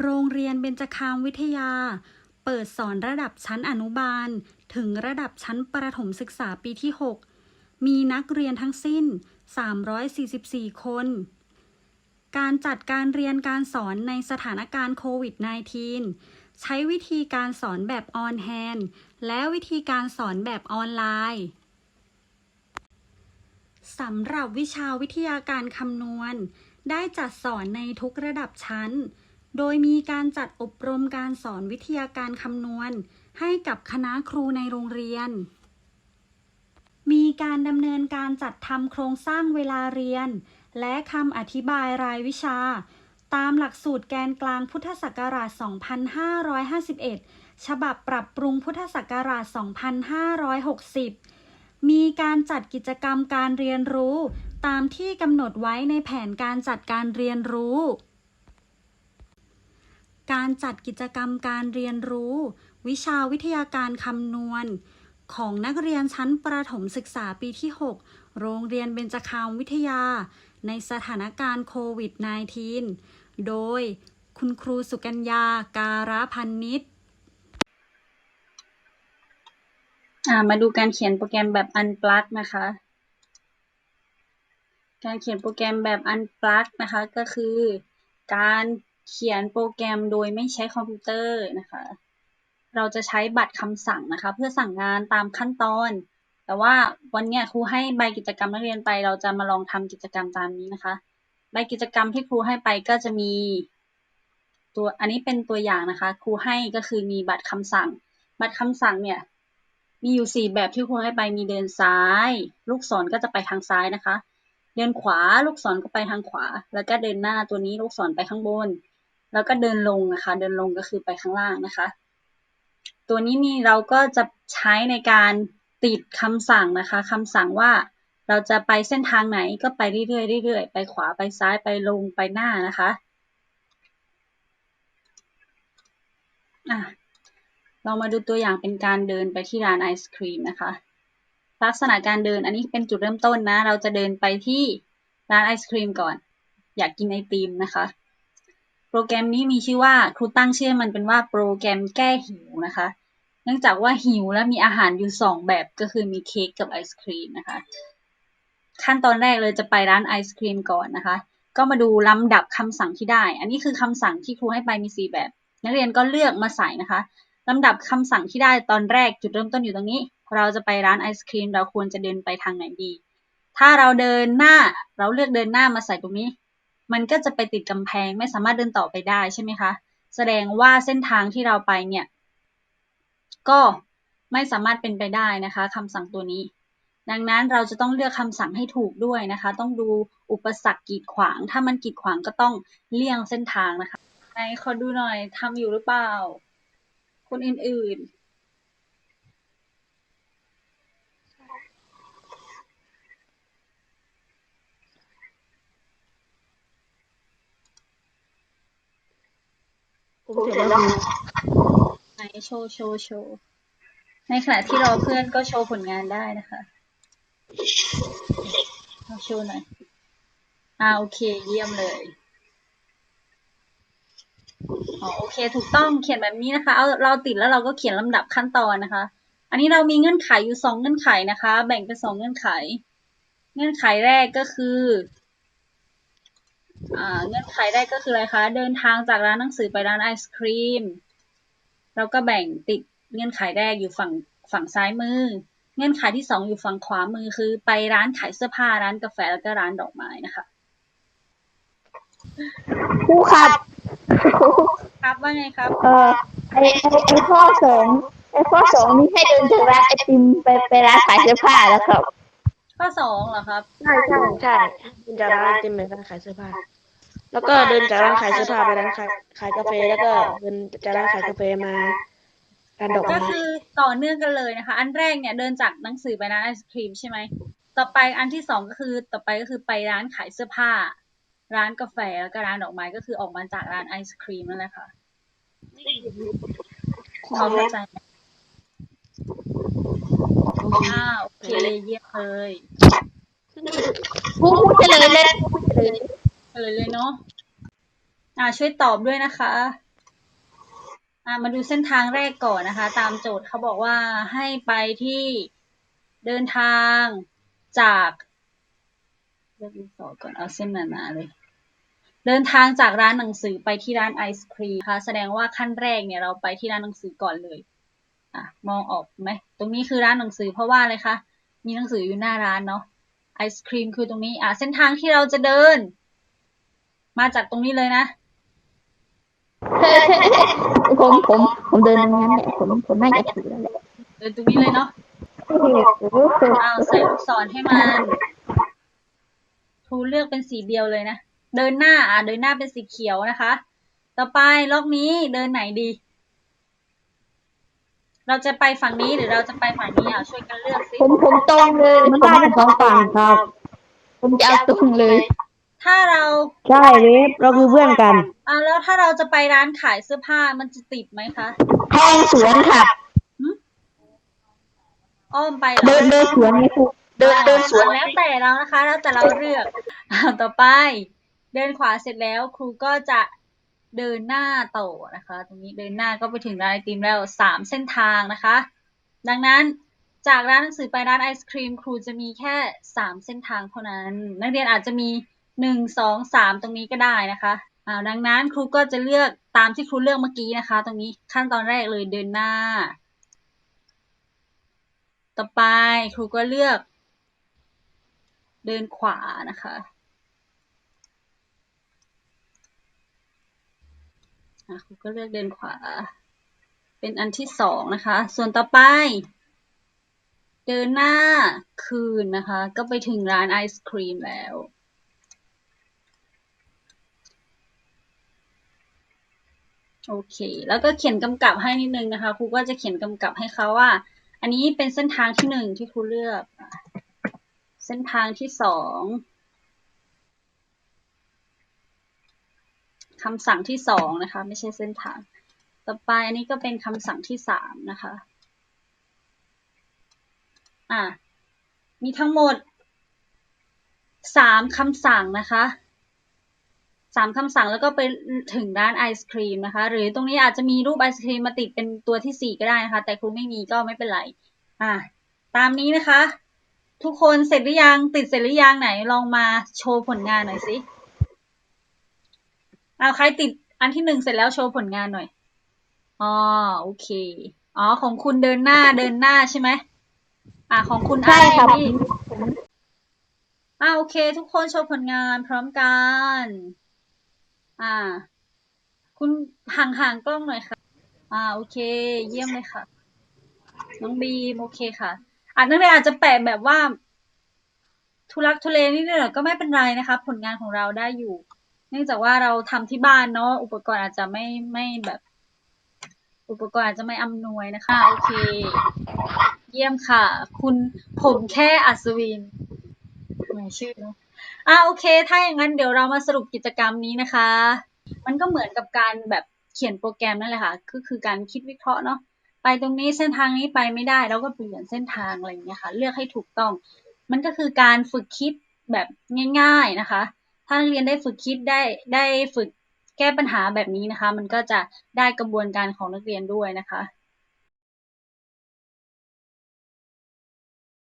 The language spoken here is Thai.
โรงเรียนเบญจคามวิทยา เปิดสอนระดับชั้นอนุบาล ถึงระดับชั้นประถมศึกษาปีที่ 6 มีนักเรียนทั้งสิ้น 344 คน การจัดการเรียนการสอนในสถานการณ์โควิด -19 ใช้วิธีการสอนแบบออนแฮนและวิธีการสอนแบบออนไลน์สำหรับวิชาวิทยาการคำนวณ ได้จัดสอนในทุกระดับชั้น โดยมีการจัดอบรมการสอนวิทยาการคำนวณ ให้กับคณะครูในโรงเรียน มีการดำเนินการจัดทำโครงสร้างเวลาเรียน และคำอธิบายรายวิชา ตามหลักสูตรแกนกลางพุทธศักราช 2551 ฉบับปรับปรุงพุทธศักราช 2560 มีการจัดกิจกรรมการเรียนรู้ ตามที่กำหนดไว้ในแผนการจัดการเรียนรู้ การจัดกิจกรรมการเรียนรู้ วิชาวิทยาการคำนวณ ของนักเรียนชั้นประถมศึกษาปีที่ 6 โรงเรียนเบญจคามวิทยา ในสถานการณ์โควิด -19 โดยคุณครูสุกัญญาการะพันนิชอ่ามาดูการเขียนโปรแกรมแบบ unplug นะคะ การเขียนโปรแกรมแบบ unplug นะคะก็คือ การ เขียนโปรแกรมโดยไม่ใช้คอมพิวเตอร์นะคะ เราจะใช้บัตรคำสั่งนะคะ เพื่อสั่งงานตามขั้นตอน แต่ว่าวันนี้ครูให้ใบกิจกรรมนักเรียนไป เราจะมาลองทำกิจกรรมตามนี้นะคะ ใบกิจกรรมที่ครูให้ไปก็จะมีตัวอันนี้เป็นตัวอย่างนะคะ ครูให้ก็คือมีบัตรคำสั่ง บัตรคำสั่งเนี่ยมีอยู่สี่แบบที่ครูให้ไปมีเดินซ้าย ลูกศรก็จะไปทางซ้ายนะคะ เดินขวาลูกศรก็ไปทางขวา แล้วก็เดินหน้าตัวนี้ลูกศรไปข้างบน แล้วก็เดินลงนะคะ เดินลงก็คือไปข้างล่างนะคะ ตัวนี้นี่เราก็จะใช้ในการติดคำสั่งนะคะคำสั่งว่าเราจะไปเส้นทางไหนก็ไปเรื่อยๆเรื่อยๆไปขวาไปซ้ายไปลงไปหน้านะคะอะเรามาดูตัวอย่างเป็นการเดินไปที่ร้านไอศครีมนะคะ ลักษณะการเดินอันนี้เป็นจุดเริ่มต้นนะ เราจะเดินไปที่ร้านไอศครีมก่อน อยากกินไอติมนะคะ โปรแกรมนี้มีชื่อว่าครูตั้งชื่อมันเป็นว่าโปรแกรมแก้หิวนะคะ เนื่องจากว่าหิวและมีอาหารอยู่สองแบบก็คือมีเค้กกับไอศครีมนะคะ ขั้นตอนแรกเลยจะไปร้านไอศครีมก่อนนะคะ ก็มาดูลำดับคำสั่งที่ได้ อันนี้คือคำสั่งที่ครูให้ไปมีสี่แบบ นักเรียนก็เลือกมาใส่นะคะลำดับคำสั่งที่ได้ตอนแรกจุดเริ่มต้นอยู่ตรงนี้ เราจะไปร้านไอศครีมเราควรจะเดินไปทางไหนดี ถ้าเราเดินหน้าเราเลือกเดินหน้ามาใส่ตรงนี้ มันก็จะไปติดกำแพงไม่สามารถเดินต่อไปได้ใช่ไหมคะ แสดงว่าเส้นทางที่เราไปเนี่ย ก็ไม่สามารถเป็นไปได้นะคะคำสั่งตัวนี้ ดังนั้นเราจะต้องเลือกคำสั่งให้ถูกด้วยนะคะ ต้องดูอุปสรรคกีดขวาง ถ้ามันกีดขวางก็ต้องเลี่ยงเส้นทางนะคะไหนขอดูหน่อยทำอยู่หรือเปล่า คนอื่นๆ ไหนโชว์โชว์โชว์ในขณะที่รอเพื่อนก็โชว์ผลงานได้นะคะเอาโชว์หน่อยอ่าโอเค เยี่ยมเลยอ๋อโอเค ถูกต้องเขียนแบบนี้นะคะเอาเราติดแล้วเราก็เขียนลำดับขั้นตอนนะคะ อันนี้เรามีเงื่อนไขอยู่สองเงื่อนไขนะคะ แบ่งเป็นสองเงื่อนไข เงื่อนไขแรกก็คือ เงื่อนไขแรกก็คืออะไรคะ เดินทางจากร้านหนังสือไปร้านไอศครีมเราก็แบ่งติดเงื่อนไขแรกอยู่ฝั่งฝั่งซ้ายมือ เงื่อนไขที่สองอยู่ฝั่งขวามือคือ ไปร้านขายเสื้อผ้าร้านกาแฟแล้วก็ร้านดอกไม้นะคะครูครับครับว่าไงครับ เอ่อไอไอไอข้อสองไอข้อสองนี่ให้เดินจากร้านไอติมไปไปร้านขายเสื้อผ้าแล้วครับ ข้อสองเหรอครับ ใช่ใช่ใช่เดินจากร้านไอติมไปร้านขายเสื้อผ้า แล้วก็เดินจากร้านขายเสื้อผ้าไปร้านขายขายกาแฟแล้วก็เดินจากร้านขายกาแฟมาร้านดอกก็ไม้คือต่อเนื่องกันเลยนะคะ อันแรกเนี่ยเดินจากหนังสือไปร้านไอศครีมใช่ไหม ต่อไปอันที่สองก็คือต่อไปก็คือไปร้านขายเสื้อผ้า ร้านกาแฟแล้วก็ร้านดอกไม้ก็คือออกมาจากร้านไอศครีมนั่นแหละค่ะเขาเข้าใจไหมอ้าวโอเคเยี่ยมเลยครูพูดเฉลยเลยครูพูดเฉลย เลยเลยเนาะอ่าช่วยตอบด้วยนะคะอะมาดูเส้นทางแรกก่อนนะคะ ตามโจทย์เขาบอกว่าให้ไปที่เดินทางจากเลือกดินสอก่อนเอาเส้นหนาๆเลย เดินทางจากร้านหนังสือไปที่ร้านไอศครีมนะคะแสดงว่าขั้นแรกเนี่ยเราไปที่ร้านหนังสือก่อนเลยอะมองออกไหมตรงนี้คือร้านหนังสือเพราะว่าอะไรคะมีหนังสืออยู่หน้าร้านเนาะไอศครีมคือตรงนี้อะเส้นทางที่เราจะเดิน มาจากตรงนี้เลยนะ ผมผมผมเดินตรงนั้นแหละผมผมน่าจะถือแล้วแหละเดินตรงนี้เลยเนาะเอาใส่ลูกศรให้มันครูเลือกเป็นสีเดียวเลยนะ เดินหน้าอะเดินหน้าเป็นสีเขียวนะคะ ต่อไปล็อกนี้เดินไหนดี เราจะไปฝั่งนี้หรือเราจะไปฝั่งนี้อะช่วยกันเลือกสิผมผมตรงเลยมันได้ทั้งสองฝั่งครับ ผมจะเอาตรงเลย ถ้าเราใช่เวฟเราคือเพื่อนกันอะแล้วถ้าเราจะไปร้านขายเสื้อผ้ามันจะติดไหมคะแทงสวนค่ะอ้อมไปเหรอเดินเดินสวนไงครูเดินเดินสวนอะแล้วแต่เรานะคะ แล้วแต่เราเลือกอะต่อไป เดินขวาเสร็จแล้วครูก็จะเดินหน้าต่อนะคะ ตรงนี้เดินหน้าก็ไปถึงร้านไอติมแล้วสามเส้นทางนะคะ ดังนั้นจากร้านหนังสือไปร้านไอศครีม ครูจะมีแค่สามเส้นทางเท่านั้น นักเรียนอาจจะมี หนึ่งสองสามตรงนี้ก็ได้นะคะอ่าดังนั้นครูก็จะเลือกตามที่ครูเลือกเมื่อกี้นะคะ ตรงนี้ขั้นตอนแรกเลยเดินหน้า ต่อไปครูก็เลือก เดินขวานะคะอะครูก็เลือกเดินขวา เป็นอันที่สองนะคะ ส่วนต่อไป เดินหน้าคืนนะคะ ก็ไปถึงร้านไอศครีมแล้ว โอเค แล้วก็เขียนกำกับให้นิดนึงนะคะครูก็จะเขียนกำกับให้เขาว่า อันนี้เป็นเส้นทางที่หนึ่งที่ครูเลือก เส้นทางที่สองคำสั่งที่สองนะคะ ไม่ใช่เส้นทาง ต่อไปอันนี้ก็เป็นคำสั่งที่สามนะคะ อะ มีทั้งหมดสามคำสั่งนะคะ สามคำสั่งแล้วก็ไปถึงร้านไอศครีมนะคะ หรือตรงนี้อาจจะมีรูปไอศครีมมาติดเป็นตัวที่สี่ก็ได้นะคะ แต่ครูไม่มีก็ไม่เป็นไรอะตามนี้นะคะ ทุกคนเสร็จหรือยังติดเสร็จหรือยังไหนลองมาโชว์ผลงานหน่อยสิเอาใครติดอันที่หนึ่งเสร็จแล้วโชว์ผลงานหน่อยอ๋อโอเคอ๋อของคุณเดินหน้าเดินหน้าใช่ไหมอ่าของคุณใช่ครับอ้ายนี่อ่าโอเค ทุกคนโชว์ผลงานพร้อมกัน อ่า คุณห่างๆกล้องหน่อยค่ะ อ่า โอเค เยี่ยมเลยค่ะ น้องบีมโอเคค่ะอาจนักเรียนอาจจะแปะแบบว่า ทุลักทุเลนิดหน่อยก็ไม่เป็นไรนะคะ ผลงานของเราได้อยู่ เนื่องจากว่าเราทำที่บ้านเนาะอุปกรณ์อาจจะไม่ไม่แบบ อุปกรณ์อาจจะไม่อำนวยนะคะโอเค เยี่ยมค่ะ คุณผมแค่อัศวินไม่ชื่อเนอะ อ่าโอเค ถ้าอย่างนั้นเดี๋ยวเรามาสรุปกิจกรรมนี้นะคะ มันก็เหมือนกับการแบบเขียนโปรแกรมนั่นแหละค่ะก็คือการคิดวิเคราะห์เนาะไปตรงนี้เส้นทางนี้ไปไม่ได้เราก็เปลี่ยนเส้นทางอะไรอย่างเงี้ยค่ะ เลือกให้ถูกต้อง มันก็คือการฝึกคิดแบบง่าย ๆนะคะ ถ้านักเรียนได้ฝึกคิดได้ได้ฝึกแก้ปัญหาแบบนี้นะคะ มันก็จะได้กระบวนการของนักเรียนด้วยนะคะ